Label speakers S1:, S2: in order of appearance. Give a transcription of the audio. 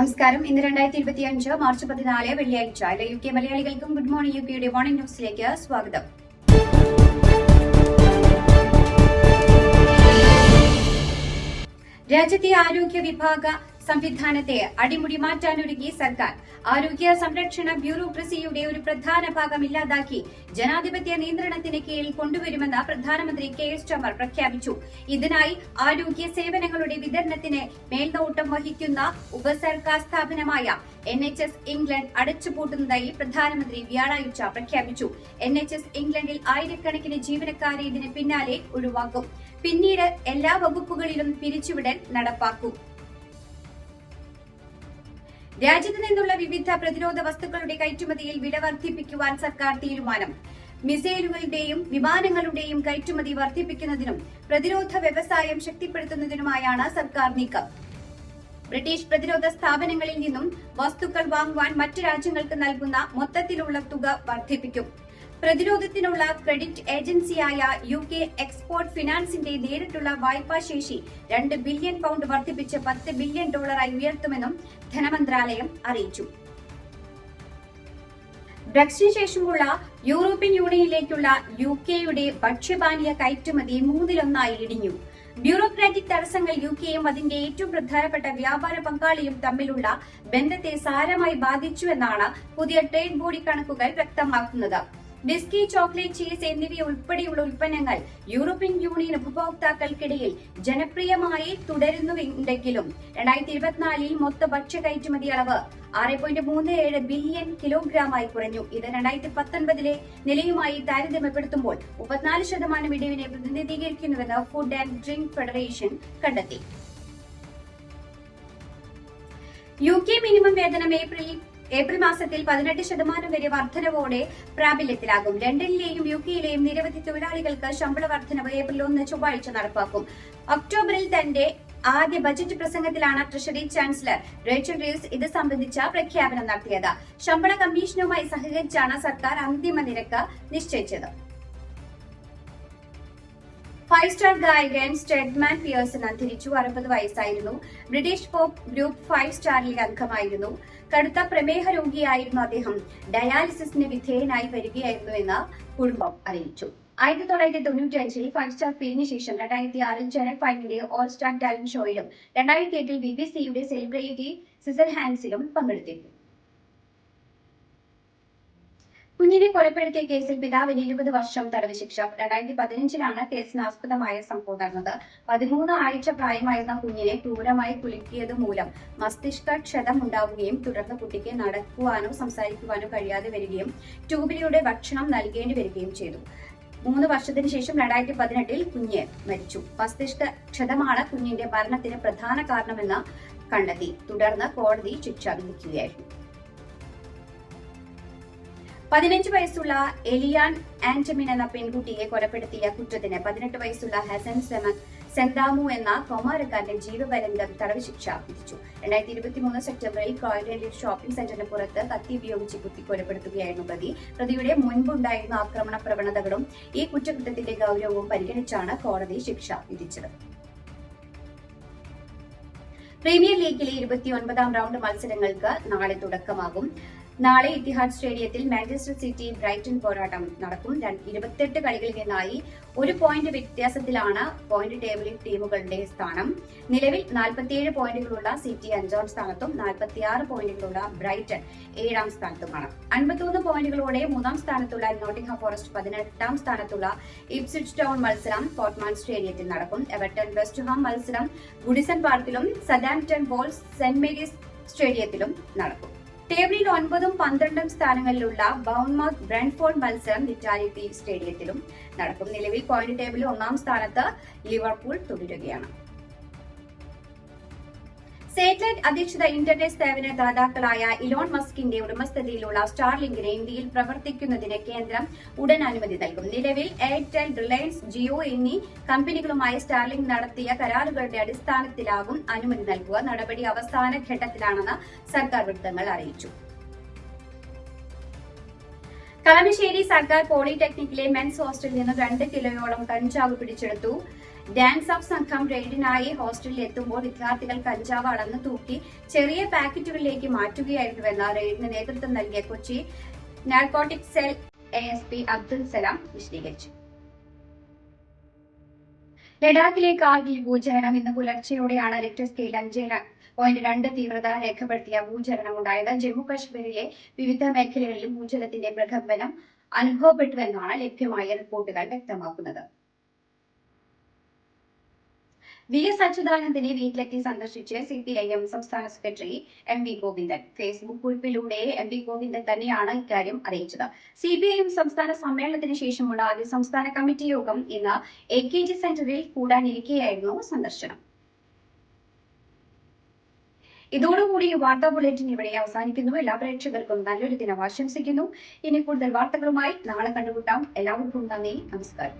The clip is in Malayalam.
S1: നമസ്കാരം. ഇന്ന് രണ്ടായിരത്തി ഇരുപത്തി അഞ്ച് മാർച്ച് പതിനാല് വെള്ളിയാഴ്ച. എല്ലാ യു കെ മലയാളികൾക്കും ഗുഡ് മോർണിംഗ് യു കെയുടെ മോർണിംഗ് ന്യൂസിലേക്ക് സ്വാഗതം. രാജ്യത്തെ ആരോഗ്യ വിഭാഗ സംവിധാനത്തെ അടിമുടി മാറ്റാനൊരുങ്ങി സർക്കാർ. ആരോഗ്യ സംരക്ഷണ ബ്യൂറോക്രസിയുടെ ഒരു പ്രധാന ഭാഗം ഇല്ലാതാക്കി ജനാധിപത്യ നിയന്ത്രണത്തിന് കീഴിൽ കൊണ്ടുവരുമെന്ന് പ്രധാനമന്ത്രി കെ എസ് ചമർ പ്രഖ്യാപിച്ചു. ഇതിനായി ആരോഗ്യ സേവനങ്ങളുടെ വിതരണത്തിന് മേൽനോട്ടം വഹിക്കുന്ന ഉപസർക്കാർ സ്ഥാപനമായ എൻ എച്ച് എസ് ഇംഗ്ലണ്ട് അടച്ചുപൂട്ടുന്നതായി പ്രധാനമന്ത്രി വ്യാഴാഴ്ച പ്രഖ്യാപിച്ചു. എൻ എച്ച് എസ് ഇംഗ്ലണ്ടിൽ ആയിരക്കണക്കിന് ജീവനക്കാരെ ഇതിന് പിന്നാലെ ഒഴിവാക്കും. പിന്നീട് എല്ലാ വകുപ്പുകളിലും പിരിച്ചുവിടൽ നടപ്പാക്കും. രാജ്യത്ത് നിന്നുള്ള വിവിധ പ്രതിരോധ വസ്തുക്കളുടെ കയറ്റുമതിയിൽ വില വർദ്ധിപ്പിക്കുവാൻ സർക്കാർ തീരുമാനം. മിസൈലുകളുടെയും വിമാനങ്ങളുടെയും കയറ്റുമതി വർദ്ധിപ്പിക്കുന്നതിനും പ്രതിരോധ വ്യവസായം ശക്തിപ്പെടുത്തുന്നതിനുമായാണ് സർക്കാർ നീക്കം. ബ്രിട്ടീഷ് പ്രതിരോധ സ്ഥാപനങ്ങളിൽ നിന്നും വസ്തുക്കൾ വാങ്ങുവാൻ മറ്റു രാജ്യങ്ങൾക്ക് നൽകുന്ന മൊത്തത്തിലുള്ള തുക വർദ്ധിപ്പിക്കും. പ്രതിരോധത്തിനുള്ള ക്രെഡിറ്റ് ഏജൻസിയായ യു കെ എക്സ്പോർട്ട് ഫിനാൻസിന്റെ നേരിട്ടുള്ള വായ്പാ ശേഷി രണ്ട് ബില്യൺ പൗണ്ട് വർദ്ധിപ്പിച്ച് പത്ത് ബില്യൺ ഡോളറായി ഉയർത്തുമെന്നും ധനമന്ത്രാലയം അറിയിച്ചു. ബ്രക്സിന് ശേഷമുള്ള യൂറോപ്യൻ യൂണിയനിലേക്കുള്ള യു കെയുടെ ഭക്ഷ്യപാനീയ കയറ്റുമതി മൂന്നിലൊന്നായി ഇടിഞ്ഞു. ബ്യൂറോക്രാറ്റിക് തടസ്സങ്ങൾ യു കെയും അതിന്റെ ഏറ്റവും പ്രധാനപ്പെട്ട വ്യാപാര പങ്കാളിയും തമ്മിലുള്ള ബന്ധത്തെ സാരമായി ബാധിച്ചുവെന്നാണ് പുതിയ ട്രേഡ് ബോഡി കണക്കുകൾ വ്യക്തമാക്കുന്നത്. ബിസ്കി ചോക്ലേറ്റ് ചീസ് എന്നിവ ഉൾപ്പെടെയുള്ള ഉൽപ്പന്നങ്ങൾ യൂറോപ്യൻ യൂണിയൻ ഉപഭോക്താക്കൾക്കിടയിൽ ജനപ്രിയമായി തുടരുന്നുണ്ടെങ്കിലും രണ്ടായിരത്തി ഇരുപത്തിനാലിൽ മൊത്ത ഭക്ഷ്യ കയറ്റുമതി അളവ് ആറ് പോയിന്റ് മൂന്ന് ഏഴ് ബില്യൺ കിലോഗ്രാമായി കുറഞ്ഞു. ഇത് രണ്ടായിരത്തി പത്തൊൻപതിലെ നിലയുമായി താരതമ്യപ്പെടുത്തുമ്പോൾ മുപ്പത്തിനാല് ശതമാനം ഇടിവിനെ പ്രതിനിധീകരിക്കുന്നുവെന്ന് ഫുഡ് ആൻഡ് ഡ്രിങ്ക് ഫെഡറേഷൻ കണ്ടെത്തി. യു കെ മിനിമം വേതനം ഏപ്രിൽ ഏപ്രിൽ മാസത്തിൽ പതിനെട്ട് ശതമാനം വരെ വർധനവോടെ പ്രാബല്യത്തിലാകും. ലണ്ടനിലെയും യു കെയിലെയും നിരവധി തൊഴിലാളികൾക്ക് ശമ്പള വർധനവ് ഏപ്രിൽ ഒന്ന് ചൊവ്വാഴ്ച നടപ്പാക്കും. ഒക്ടോബറിൽ തന്റെ ആദ്യ ബജറ്റ് പ്രസംഗത്തിലാണ് ട്രഷറി ചാൻസലർ റേച്ചൽ റീസ് ഇത് സംബന്ധിച്ച പ്രഖ്യാപനം നടത്തിയത്. ശമ്പള കമ്മീഷനുമായി സഹകരിച്ചാണ് സർക്കാർ അന്തിമ നിരക്ക് നിശ്ചയിച്ചത്. ഫൈവ് സ്റ്റാർ ഗായകൻ സ്റ്റെഡ്മാൻ പിയേഴ്സൺ അന്തരിച്ചു അറുപത് വയസ്സായിരുന്നു. ബ്രിട്ടീഷ് പോപ്പ് ഗ്രൂപ്പ് ഫൈവ് സ്റ്റാറിലെ അംഗമായിരുന്നു. കടുത്ത പ്രമേഹ രോഗിയായിരുന്നു അദ്ദേഹം. ഡയാലിസിസിന് വിധേയനായി വരികയായിരുന്നുവെന്ന് കുടുംബം അറിയിച്ചു. ആയിരത്തി തൊള്ളായിരത്തി തൊണ്ണൂറ്റി അഞ്ചിൽ ഫൈവ് സ്റ്റാർ പിരിഞ്ഞ ശേഷം രണ്ടായിരത്തി ആറിൽ ചാനൽ ഫൈവിന്റെ ഓൾ സ്റ്റാർ ടാലന്റ് ഷോയിലും രണ്ടായിരത്തി എട്ടിൽ ബി ബി സിയുടെ സെലിബ്രിറ്റി സിസൽ ഹാൻസിലും പങ്കെടുത്തിരുന്നു. കുഞ്ഞിനെ കൊലപ്പെടുത്തിയ കേസിൽ പിതാവിന് ഇരുപത് വർഷം തടവ് ശിക്ഷ. രണ്ടായിരത്തി പതിനഞ്ചിലാണ് കേസിന് ആസ്പദമായ സംഭവം നടന്നത്. പതിമൂന്ന് ആഴ്ച പ്രായമായിരുന്ന കുഞ്ഞിനെ ക്രൂരമായി കുലുക്കിയത് മൂലം മസ്തിഷ്ക ക്ഷതം ഉണ്ടാവുകയും തുടർന്ന് കുട്ടിക്ക് നടക്കുവാനോ സംസാരിക്കുവാനോ കഴിയാതെ വരികയും ട്യൂബിലൂടെ ഭക്ഷണം നൽകേണ്ടി വരികയും ചെയ്തു. മൂന്ന് വർഷത്തിന് ശേഷം രണ്ടായിരത്തി പതിനെട്ടിൽ കുഞ്ഞ് മരിച്ചു. മസ്തിഷ്ക ക്ഷതമാണ് കുഞ്ഞിന്റെ മരണത്തിന് പ്രധാന കാരണമെന്ന് കണ്ടെത്തി. തുടർന്ന് കോടതി ശിക്ഷ വിധിക്കുകയായിരുന്നു. പതിനഞ്ച് വയസ്സുള്ള എലിയാൻ ആന്റമിൻ എന്ന പെൺകുട്ടിയെ കൊലപ്പെടുത്തിയ കുറ്റത്തിന് പതിനെട്ട് വയസ്സുള്ള ഹസൻ സെമൻ സെന്താമു എന്ന കൗമാരക്കാരന്റെ ജീവപര്യന്തം തടവ് ശിക്ഷ വിധിച്ചു രണ്ടായിരത്തി ഇരുപത്തിമൂന്ന് സെപ്റ്റംബറിൽ ക്രോയിഡനിൽ ഷോപ്പിംഗ് സെന്ററിന് പുറത്ത് കത്തി ഉപയോഗിച്ച് കുത്തി കൊലപ്പെടുത്തുകയായിരുന്നു പ്രതി. പ്രതിയുടെ മുൻപുണ്ടായിരുന്ന ആക്രമണ പ്രവണതകളും ഈ കുറ്റകൃത്യത്തിന്റെ ഗൗരവവും പരിഗണിച്ചാണ് കോടതി ശിക്ഷ വിധിച്ചത്. പ്രീമിയർ ലീഗിലെ ഇരുപത്തിയൊൻപതാം റൗണ്ട് മത്സരങ്ങൾക്ക് നാളെ തുടക്കമാകും. നാളെ ഇത്തിഹാദ് സ്റ്റേഡിയത്തിൽ മാഞ്ചസ്റ്റർ സിറ്റി ബ്രൈറ്റൺ പോരാട്ടം നടക്കും. ഇരുപത്തെട്ട് കളികളിൽ നിന്നായി ഒരു പോയിന്റ് വ്യത്യാസത്തിലാണ് പോയിന്റ് ടേബിളിൽ ടീമുകളുടെ സ്ഥാനം. നിലവിൽ നാൽപ്പത്തിയേഴ് പോയിന്റുകളുള്ള സിറ്റി അഞ്ചാം സ്ഥാനത്തും നാൽപ്പത്തിയാറ് പോയിന്റുകളുള്ള ബ്രൈറ്റൺ ഏഴാം സ്ഥാനത്തുമാണ്. അൻപത്തിയൊന്ന് പോയിന്റുകളോടെ മൂന്നാം സ്ഥാനത്തുള്ള നോട്ടിംഗ്ഹാം ഫോറസ്റ്റ് പതിനെട്ടാം സ്ഥാനത്തുള്ള ഇപ്സിച്ച് ടൗൺ മത്സരം പോർട്ട്മാൻ സ്റ്റേഡിയത്തിൽ നടക്കും. എവർട്ടൺ വെസ്റ്റ്ഹാം മത്സരം ഗുഡിസൺ പാർക്കിലും സദാംപ്ടൺ ബോൾസ് സെന്റ് മേരീസ് സ്റ്റേഡിയത്തിലും നടക്കും. ടേബിളിൽ ഒൻപതും പന്ത്രണ്ടും സ്ഥാനങ്ങളിലുള്ള ബൗൺമൗത്ത് ബ്രൻഫോർഡ് മത്സരം വിറ്റാലിറ്റി സ്റ്റേഡിയത്തിലും നടക്കും. നിലവിൽ പോയിന്റ് ടേബിളിൽ ഒന്നാം സ്ഥാനത്ത് ലിവർപൂൾ തുടരുകയാണ്. സാറ്റലൈറ്റ് അധിഷ്ഠിത ഇന്റർനെറ്റ് സേവന ദാതാക്കളായ ഇലോൺ മസ്കിന്റെ ഉടമസ്ഥതയിലുള്ള സ്റ്റാർലിങ്കിന് ഇന്ത്യയിൽ പ്രവർത്തിക്കുന്നതിന് കേന്ദ്രം ഉടൻ അനുമതി നൽകും. നിലവിൽ എയർടെൽ റിലയൻസ് ജിയോ എന്നീ കമ്പനികളുമായി സ്റ്റാർലിങ്ക് നടത്തിയ കരാറുകളുടെ അടിസ്ഥാനത്തിലാകും അനുമതി നൽകുക. നടപടി അവസാന ഘട്ടത്തിലാണെന്ന് സർക്കാർ വൃത്തങ്ങൾ അറിയിച്ചു. കളമശ്ശേരി സർക്കാർ പോളിടെക്നിക്കിലെ മെൻസ് ഹോസ്റ്റലിൽ നിന്ന് രണ്ട് കിലോയോളം കഞ്ചാവ് പിടിച്ചെടുത്തു. ഡാൻസ് ഓഫ് സംഘം റെയ്ഡിനായി ഹോസ്റ്റലിൽ എത്തുമ്പോൾ വിദ്യാർത്ഥികൾ കഞ്ചാവ് അളന്ന് തൂക്കി ചെറിയ പാക്കറ്റുകളിലേക്ക് മാറ്റുകയായിരുന്നുവെന്ന് റെയ്ഡിന് നേതൃത്വം നൽകിയ Kochi narcotic cell A S P Abdul Salam വിശദീകരിച്ചു. ലഡാക്കിലെ കാർഗിൽ ഭൂചലനം ഇന്ന് പുലർച്ചെയോടെയാണ് റിക്ടർ സ്കെയിൽ അഞ്ച് പോയിന്റ് രണ്ട് തീവ്രത രേഖപ്പെടുത്തിയ ഭൂചലനം ഉണ്ടായത്. ജമ്മു കാശ്മീരിലെ വിവിധ മേഖലകളിൽ ഭൂചലത്തിന്റെ പ്രകമ്പനം അനുഭവപ്പെട്ടുവെന്നാണ് ലഭ്യമായ റിപ്പോർട്ടുകൾ വ്യക്തമാക്കുന്നത്. വി എസ് അച്യുതാനന്ദനെ വീട്ടിലെത്തി സന്ദർശിച്ച് സി പി ഐ എം സംസ്ഥാന secretary M V Govindan. Facebook കുറിപ്പിലൂടെ M V Govindan തന്നെയാണ് ഇക്കാര്യം അറിയിച്ചത്. സി പി ഐ എം സംസ്ഥാന സമ്മേളനത്തിന് ശേഷമുള്ള ആദ്യ സംസ്ഥാന കമ്മിറ്റി യോഗം ഇന്ന് എ കെ ജി സെന്ററിൽ കൂടാനിരിക്കെയായിരുന്നു സന്ദർശനം. ഇതോടുകൂടി വാർത്താ ബുള്ളറ്റിൻ ഇവിടെ അവസാനിക്കുന്നു. എല്ലാ പ്രേക്ഷകർക്കും നല്ലൊരു ദിനം ആശംസിക്കുന്നു. ഇനി കൂടുതൽ വാർത്തകളുമായി നാളെ കണ്ടുമുട്ടാം. എല്ലാവർക്കും നന്ദി. നമസ്കാരം.